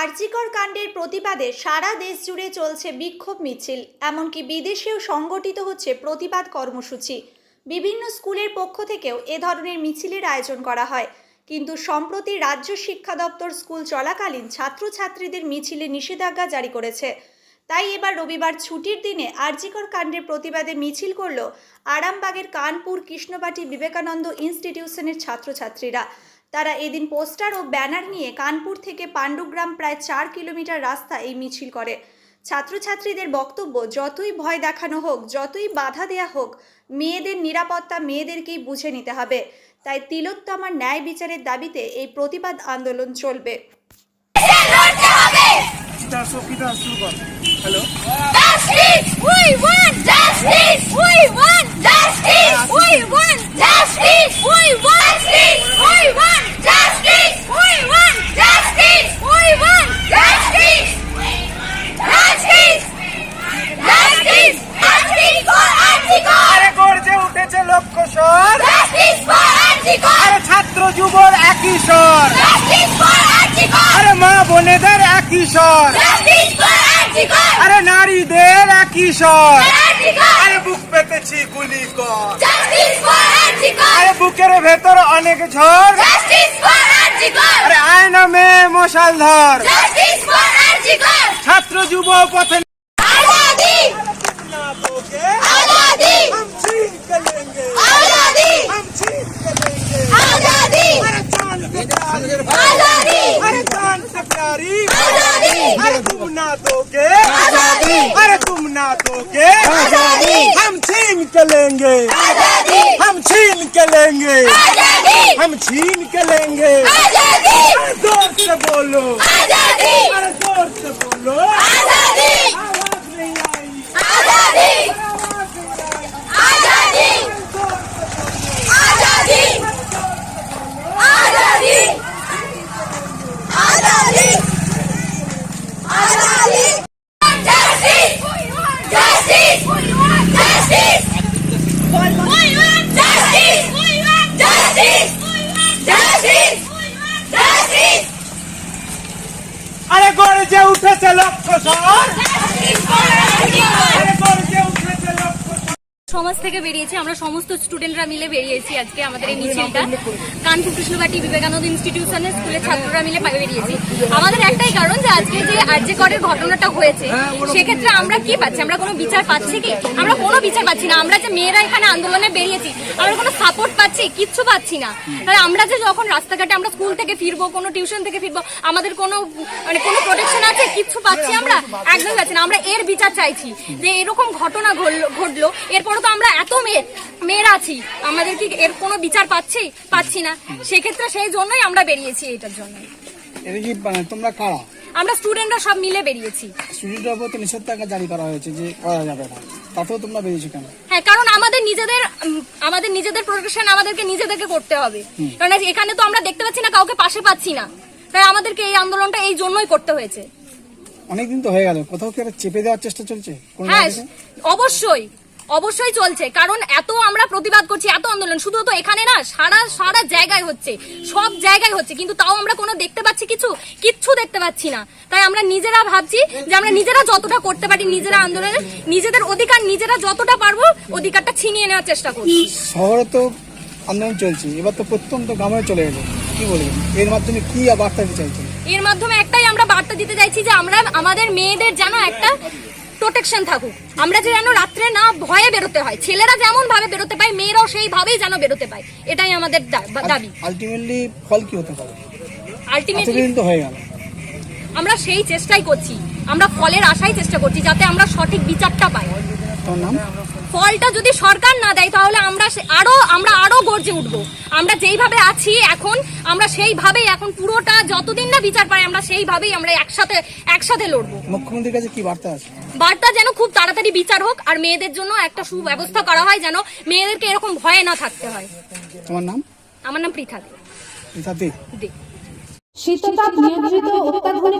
আরজিকর কাণ্ডের প্রতিবাদে সারা দেশ জুড়ে চলছে বিক্ষোভ মিছিল এমনকি বিদেশেও সংগঠিত হচ্ছে প্রতিবাদ কর্মসূচি। বিভিন্ন স্কুলের পক্ষ থেকেও এ ধরনের মিছিলের আয়োজন করা হয়। কিন্তু সম্প্রতি রাজ্য শিক্ষা দপ্তর স্কুল চলাকালীন ছাত্রছাত্রীদের মিছিলে নিষেধাজ্ঞা জারি করেছে। তাই এবার রবিবার ছুটির দিনে আরজিকর কাণ্ডের প্রতিবাদে মিছিল করল আরামবাগের কানপুর কৃষ্ণবাটি বিবেকানন্দ ইনস্টিটিউশনের ছাত্রছাত্রীরা। তারা এদিন পোস্টার ও ব্যানার নিয়ে কানপুর থেকে পাণ্ডুগ্রাম প্রায় চার কিলোমিটার রাস্তা এই মিছিল করে। ছাত্রছাত্রীদের বক্তব্য, যতই ভয় দেখানো হোক, যতই বাধা দেয়া হোক, মেয়েদের নিরাপত্তা মেয়েদেরকেই বুঝে নিতে হবে। তাই তিলোত্তমার ন্যায় বিচারের দাবিতে এই প্রতিবাদ আন্দোলন চলবে। একই স্বর! আরে মা বোনেদের একই স্বর! আরে নারীদের একই স্বর! আরে বুক পেতেছি গুলি কর! আরে বুকের ভেতর অনেক ঝড়! আরে আয়না মেয়ে মশাল ধর! ছাত্র যুব পথে आज़ादी। अरे तुम ना दोगे। के अरे तुम ना दोगे। आज़ादी। हम छीन के लेंगे। हम छीन के लेंगे। हम छीन के लेंगे। ज़ोर से बोलो। आज़ादी। अरे ज़ोर से बोलो। আরে যে উঠেছে লক্ষ্য স্বর। সমাজ থেকে বেরিয়েছি আমরা সমস্ত স্টুডেন্টরা মিলে বেরিয়েছি আজকে আমাদের এই মিছিলটা। কানপুর কৃষ্ণবাটি বিবেকানন্দ ইনস্টিটিউশনের স্কুলের ছাত্ররা মিলে বেরিয়েছি। আমাদের একটাই কারণ যে আজকে যে আর্যে করের ঘটনাটা হয়েছে সেক্ষেত্রে আমরা কি পাচ্ছি? আমরা কোনো বিচার পাচ্ছি কি? আমরা কোনো বিচার পাচ্ছি না। আমরা যে মেয়েরা এখানে আন্দোলনে বেরিয়েছি আমরা কোনো সাপোর্ট পাচ্ছি? কিচ্ছু পাচ্ছি না। তাহলে আমরা যে যখন রাস্তাঘাটে আমরা স্কুল থেকে ফিরবো কোনো টিউশন থেকে ফিরবো আমাদের কোনো মানে কোনো প্রোটেকশন আছে? কিচ্ছু পাচ্ছি আমরা? একদম পাচ্ছি না। আমরা এর বিচার চাইছি যে এরকম ঘটনা ঘটলো- ঘটলো। এরপরে তো আমরা এত মেয়ে মেয়েরা আছি আমাদের কি এর কোনো বিচার পাচ্ছি পাচ্ছি না? সেক্ষেত্রে সেই জন্যই আমরা বেরিয়েছি এটার জন্য। মানে তোমরা কারা? আমরা স্টুডেন্টরা সব মিলে বেরিয়েছি। স্টুডেন্টের উপর তো নিষেধাজ্ঞা জারি করা হয়েছে যে করা যাবে না। তাতেও তোমরা বেরিয়েছো কেন? হ্যাঁ কারণ আমাদের নিজেদের আমাদের নিজেদের প্রোটেকশন আমাদেরকে নিজেদেরকে করতে হবে। কারণ এখানে তো আমরা দেখতে পাচ্ছি না কাউকে পাশে পাচ্ছি না। তাই আমাদেরকে এই আন্দোলনটা এই জন্যই করতে হয়েছে। অনেকদিন তো হয়ে গেল কোথাও কি চেপে দেওয়ার চেষ্টা চলছে হ্যাঁ অবশ্যই। অবশ্যই চলছে কারণ এত আমরা প্রতিবাদ করছি এত আন্দোলন। শুধু তো এখানে না সারা সারা জায়গায় হচ্ছে সব জায়গায় হচ্ছে কিন্তু তাও আমরা কোনো দেখতে পাচ্ছি কিছু? কিচ্ছু দেখতে পাচ্ছি না। তাই আমরা নিজেরা ভাবছি যে আমরা নিজেরা যতটা করতে পারি নিজেরা আন্দোলনে নিজেদের অধিকার নিজেরা যতটা পারব অধিকারটা ছিনিয়ে নেওয়ার চেষ্টা করছি। শহরে তো আন্দোলন চলছে এবার তো প্রত্যন্ত গ্রামে চলে এলো কি বলবেন? এর মাধ্যমে কি বার্তা দিতে চাইছেন? এর মাধ্যমে একটাই আমরা বার্তা দিতে চাইছি যে আমরা আমাদের মেয়েদের যেন একটা প্রোটেকশন থাকুক। আমরা যে যেন রাত্রে না ভয়ে বেরোতে হয় ছেলেরা যেমন ভাবে বেরোতে পায় মেয়েরাও সেইভাবেই যেন বেরোতে পায়। এটাই আমাদের দাবি। আলটিমেটলি ফল কি হতে পারে? আলটিমেটলি তো হয়ে গেল। আমরা সেই চেষ্টাই করছি। আমরা ফলের আশাই চেষ্টা করছি যাতে আমরা সঠিক বিচারটা পাই। ফলটা যদি সরকার না দেয় তাহলে আমরা সে- আরও আমরা আরও গর্জে উঠব। আমরা যেইভাবে আছি এখন আমরা সেইভাবেই এখন পুরোটা যতদিন না বিচার পাই আমরা সেইভাবেই আমরা একসাথে একসাথে লড়বো। মুখ্যমন্ত্রীর কাছে কি বার্তা আছে? বার্তা যেন খুব তাড়াতাড়ি বিচার হোক আর মেয়েদের জন্য একটা সুব্যবস্থা করা হয় যেন মেয়েদেরকে এরকম ভয়ে না থাকতে হয়। তোমার নাম? আমার নাম পৃথা দে। শীততাপ নিয়ন্ত্রিত অত্যাধুনিক